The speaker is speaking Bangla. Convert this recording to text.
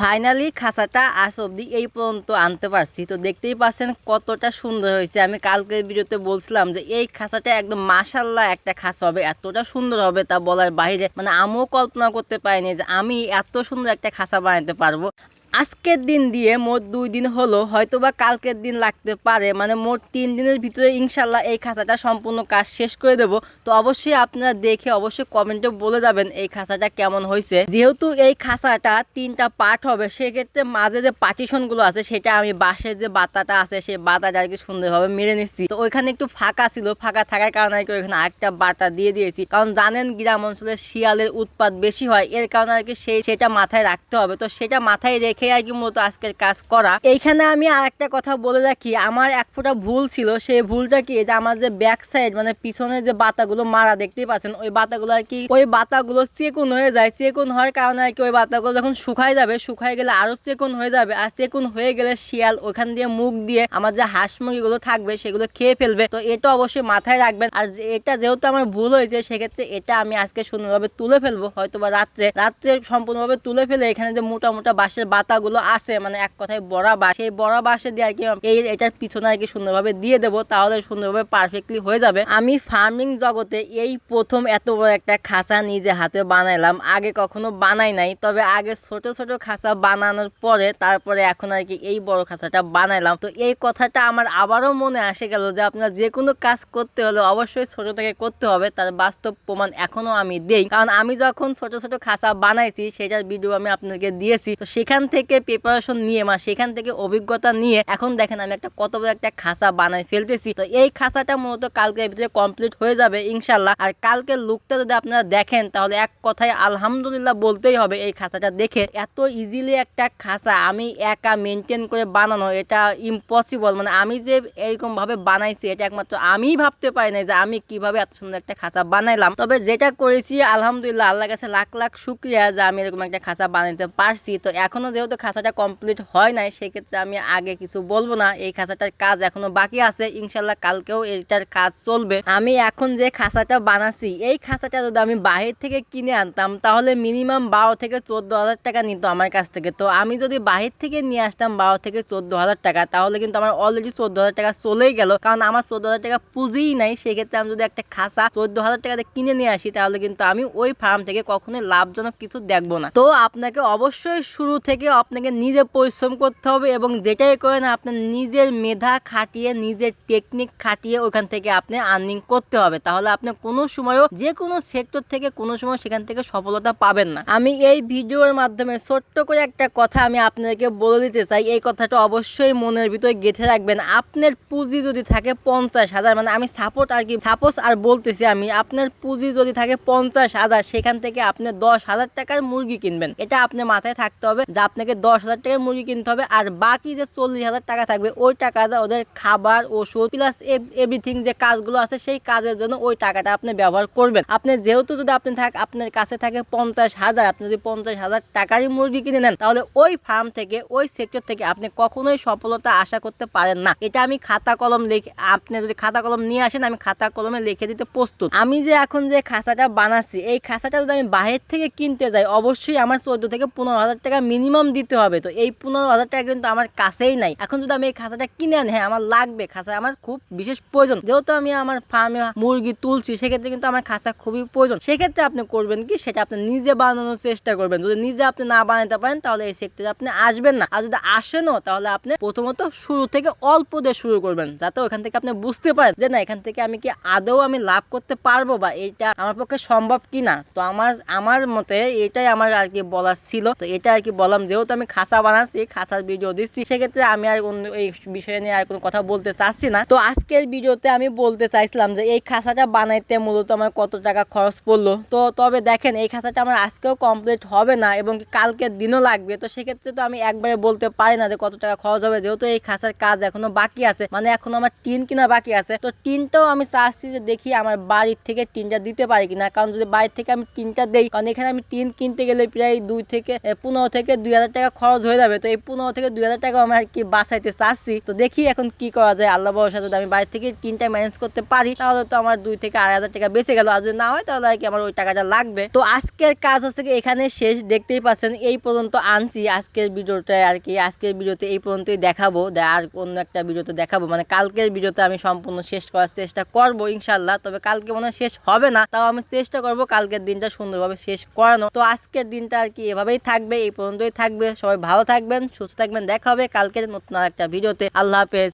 ফাইনালি খাঁচাটা আজ অব্দি এই পর্যন্ত আনতে পারছি। তো দেখতেই পাচ্ছেন কতটা সুন্দর হয়েছে। আমি কালকের ভিডিওতে বলছিলাম যে এই খাঁচাটা একদম মাসাল্লাহ একটা খাঁচা হবে। এতটা সুন্দর হবে তা বলার বাইরে মানে আমিও কল্পনা করতে পারিনি যে আমি এত সুন্দর একটা খাঁচা বানাতে পারব। আজকের দিন দিয়ে মোট দুই দিন হলো হয়তো বা কালকের দিন লাগতে পারে। মানে মোট তিন দিনের ভিতরে ইনশাল্লাহ এই খাঁচাটা সম্পূর্ণ কাজ শেষ করে দেব। তো অবশ্যই আপনারা দেখে অবশ্যই কমেন্টে বলে যাবেন এই খাঁচাটা কেমন হয়েছে। যেহেতু এই খাঁচাটা তিনটা পার্ট হবে, সেক্ষেত্রে মাঝে যে পার্টিশনগুলো আছে, সেটা আমি বাঁশের যে বাতাটা আছে, সেই বাতাটা আর কি সুন্দরভাবে মেরে নিচ্ছি। তো ওইখানে একটু ফাঁকা ছিল, ফাঁকা থাকার কারণে আর কি ওইখানে আরেকটা বাতা দিয়ে দিয়েছি। কারণ জানেন, গ্রাম অঞ্চলে শিয়ালের উৎপাত বেশি হয়, এর কারণে আর কি সেই, সেটা মাথায় রাখতে হবে। তো সেটা মাথায় রেখে কি মূলত আজকের কাজ করা। এইখানে আমি আর একটা কথা বলে রাখি, আমার এক ফোঁটা ভুল ছিল, সেই ভুলটা কি? যে আমার যে ব্যাক সাইড মানে পিছনে যে বাতাগুলো মারা, দেখতেই পাচ্ছেন? ওই বাতাগুলো আর কি, ওই বাতাগুলো চেকুন হয়ে যায়। চেকুন হওয়ার কারণে আর কি ওই বাতাগুলো যখন শুকায় যাবে, শুকায় গেলে আরও চেকুন হয়ে যাবে। আর চেকুন হয়ে গেলে শিয়াল ওখান দিয়ে মুখ দিয়ে আমার যে হাঁস মুরগিগুলো থাকবে, সেগুলো খেয়ে ফেলবে। তো এটা অবশ্যই মাথায় রাখবেন। আর এটা যেহেতু আমার ভুল হয়েছে, সেক্ষেত্রে এটা আমি আজকে সুন্দরভাবে তুলে ফেলব। হয়তো বা রাত্রে রাত্রে সম্পূর্ণভাবে তুলে ফেলে এখানে যে মোটা মোটা বাঁশের বাতাগুলো আছে মানে এক কথায় বড়া বাঁশ। সেই বড়া বাঁশে দিয়ে আর কি এই এটার পিছনে আর কি সুন্দরভাবে দিয়ে দেবো, তাহলে সুন্দরভাবে পারফেক্টলি হয়ে যাবে। আমি ফার্মিং জগতে এই প্রথম এত বড় একটা খাঁচা নিজে হাতে বানাইলাম, আগে কখনো বানাই নাই। তবে আগে ছোট ছোট খাঁচা বানানোর পরে তারপরে এখন আর কি এই বড় খাঁচাটা বানাইলাম। তো এই কথাটা আমার আবারও মনে আসে গেল যে আপনার যে কোনো কাজ করতে হলে অবশ্যই ছোট থেকে করতে হবে, তার বাস্তব প্রমাণ এখনও আমি দেই। কারণ আমি যখন ছোট ছোট খাঁচা বানাইছি, সেটার ভিডিও আমি আপনাকে দিয়েছি। তো সেখান থেকে প্রিপারেশন নিয়ে মানে সেখান থেকে অভিজ্ঞতা নিয়ে এখন দেখেন আমি একটা কত বড় একটা খাঁচা বানাই ফেলতেছি। তো এই খাঁচাটা মূলত কালকের ভিতরে কমপ্লিট হয়ে যাবে ইনশাল্লাহ আর কালকের লুকটা যদি আপনারা দেখেন, তাহলে এক কথায় আলহামদুলিল্লাহ বলতেই হবে এই খাঁচাটা দেখে। এত ইজিলি একটা খাঁচা আমি একা মেনটেন করে বানানো, এটা ইম্পসিবল মানে আমি যে এরকম ভাবে বানাইছি, এটা একমাত্র আমি ভাবতে পারি না যে আমি কীভাবে এত সুন্দর একটা খাঁচা বানাইলাম। তবে যেটা করেছি, আলহামদুলিল্লাহ আল্লাহ কাছে লাখ লাখ শুক্রিয়া যে আমি এরকম একটা খাঁচা বানাইতে পারছি। তো এখনও যেহেতু খাঁচাটা কমপ্লিট হয় নাই, সেক্ষেত্রে আমি আগে কিছু বলব না। এই খাঁচাটার কাজ এখনও বাকি আছে। ইনশাল্লাহ কালকেও এটার কাজ চলবে। আমি এখন যে খাঁচাটা বানাচ্ছি, এই খাঁচাটা যদি আমি বাহির থেকে কিনে আনতাম, তাহলে মিনিমাম বারো থেকে চোদ্দ হাজার টাকা নিত আমার কাছ থেকে। তো আমি যদি বাহির থেকে নিয়ে আসতাম বারো থেকে চোদ্দ হাজার টাকা, তাহলে কিন্তু আমার অলরেডি চোদ্দ হাজার টাকা চলেই গেল। কারণ আমার চোদ্দ হাজার টাকা পুঁজিই নাই, সেক্ষেত্রে আমি যদি একটা খাঁচা চোদ্দ হাজার টাকাতে কিনে নিয়ে আসি, তাহলে কিন্তু আমি ওই ফার্ম থেকে কখনোই লাভজনক কিছু দেখব না। তো আপনাকে অবশ্যই শুরু থেকে আপনাকে নিজে পরিশ্রম করতে হবে এবং যেটাই করেন আপনার নিজের মেধা খাটিয়ে, নিজের টেকনিক খাটিয়ে ওখান থেকে আপনি আর্নিং করতে হবে। তাহলে আপনি কোনো সময়ও যে কোনো সেক্টর থেকে কোনো সময় সেখান থেকে সফলতা পাবেন না। আমি এই ভিডিওর মাধ্যমে ছোট্ট করে একটা কথা আমি আপনাদেরকে বলে দিতে চাই। এই কথাটা অবশ্যই মনের ভিতরে গেঁথে রাখবেন। আপনার পুঁজি যদি থাকে পঞ্চাশ হাজার মানে আমি সাপোর্ট আর কি সাপোজ আর বলতেছি আমি, আপনার পুঁজি যদি থাকে পঞ্চাশ হাজার, সেখান থেকে আপনি দশ হাজার টাকার মুরগি কিনবেন। এটা আপনার মাথায় থাকতে হবে যে আপনাকে দশ হাজার টাকার মুরগি কিনতে হবে আর বাকি যে চল্লিশ হাজার টাকা থাকবে, ওই টাকাটা ওদের খাবার, ওষুধ প্লাস এভরিথিং যে কাজগুলো আছে, সেই কাজের জন্য ওই টাকাটা আপনি ব্যবহার করবেন। আপনি যেহেতু যদি আপনি থাক আপনার কাছে থাকে পঞ্চাশ হাজার, আপনি যদি পঞ্চাশ হাজার টাকারই মুরগি কিনে নেন, তাহলে ওই ফার্ম থেকে, ওই সেক্টর থেকে আপনি কখনোই সফলতা আশা করতে পারেন না। এটা আমি খাতা কলম লিখে আপনি যদি খাতা কলম নিয়ে আসেন, আমি খাতা কলমে লিখে দিতে প্রস্তুত। আমি যে এখন যে খাঁচাটা বানাচ্ছি, এই খাঁচাটা যদি আমি বাহির থেকে কিনতে যাই, অবশ্যই আমার চোদ্দ থেকে পনেরো হাজার টাকা মিনিমাম দিতে হবে। তো এই পনেরো হাজার টাকা কিন্তু আমার কাছেই নাই। এখন যদি আমি এই খাঁচাটা কিনে আনি হ্যাঁ আমার লাগবে। খাঁচা আমার খুব বিশেষ প্রয়োজন। যেহেতু আমি আমার ফার্মে মুরগি তুলছি, সেক্ষেত্রে কিন্তু আমার খাঁচা খুবই প্রয়োজন। সেক্ষেত্রে আপনি করবেন কি, সেটা আপনি নিজে বানানোর চেষ্টা করবেন। যদি নিজে আপনি না বানাতে পারেন, তাহলে এই সেক্টরে আপনি আসবেন না। আর যদি আসেনও, তাহলে আপনি প্রথমত শুরু থেকে অল্প দিয়ে শুরু করবেন, যাতে ওখান থেকে আপনি বুঝতে পারেন যে, না, এখান থেকে আমি কি আদৌ আমি লাভ করতে পারব বা এটা আমার পক্ষে সম্ভব কি না তো আমার আমার মতে এটাই আমার আর কি বলার ছিল। তো এটা আর কি বললাম, যেহেতু আমি খাঁচা বানাচ্ছি খাঁচার ভিডিও দিচ্ছি, সেক্ষেত্রে আমি আর অন্য এই বিষয় নিয়ে আর কোনো কথা বলতে চাচ্ছি না। তো আজকের ভিডিওতে আমি বলতে চাইছিলাম যে, এই খাঁচাটা বানাইতে মূলত আমার কত টাকা খরচ পড়ল? তো তবে দেখেন, এই খাঁচাটা আমার আজকেও কমপ্লিট হবে না এবং কালকের দিনও লাগবে। তো সেক্ষেত্রে তো আমি একবারে বলতে পারি না যে, কত টাকা খরচ হবে। যেহেতু এই খাঁচার কাজ এখনও বাকি আছে মানে এখনও আমার টিন কিনা বাকি আছে। তো টিনটাও আমি চাচ্ছি যে, দেখি আমার বাড়ির থেকে টিনটা দিতে পারি কিনা। কারণ যদি বাড়ির থেকে আমি টিনটা দেই, কারণ এখানে আমি টিন কিনতে গেলে প্রায় দুই থেকে পনেরো থেকে দুই হাজার টাকা খরচ হয়ে যাবে, তো এই পনেরো থেকে দুই হাজার টাকা আমি আর কি বাঁচাইতে চাচ্ছি। তো দেখি এখন কি করা যায়। আল্লাহ ভরসা যদি আমি বাড়ি থেকে তিনটা ম্যানেজ করতে পারি, তাহলে তো আমার দুই থেকে আড়াই হাজার টাকা বেঁচে গেল। আর যদি না হয়, তাহলে আর কি আমার ওই টাকাটা লাগবে। তো আজকের কাজ হচ্ছে কি, এখানে শেষ। দেখতেই পাচ্ছেন, এই পর্যন্ত আনছি। আজকের ভিডিওটা আর কি, আজকের ভিডিওতে এই পর্যন্তই দেখাবো। আর অন্য একটা ভিডিওতে দেখাবো। মানে কালকের ভিডিওতে আমি সম্পূর্ণ শেষ করার চেষ্টা করব ইনশাল্লাহ তবে কালকে মনে শেষ হবে না, তাও আমি চেষ্টা করব কালকের দিনটা সুন্দরভাবে শেষ করানো তো আজকের দিনটা আর কি এভাবেই থাকবে, এই পর্যন্তই থাকবে। সবাই ভালো থাকবেন সুস্থ থাকবেন দেখা হবে কালকে নতুন আর একটা ভিডিওতে। আল্লাহ হাফেজ।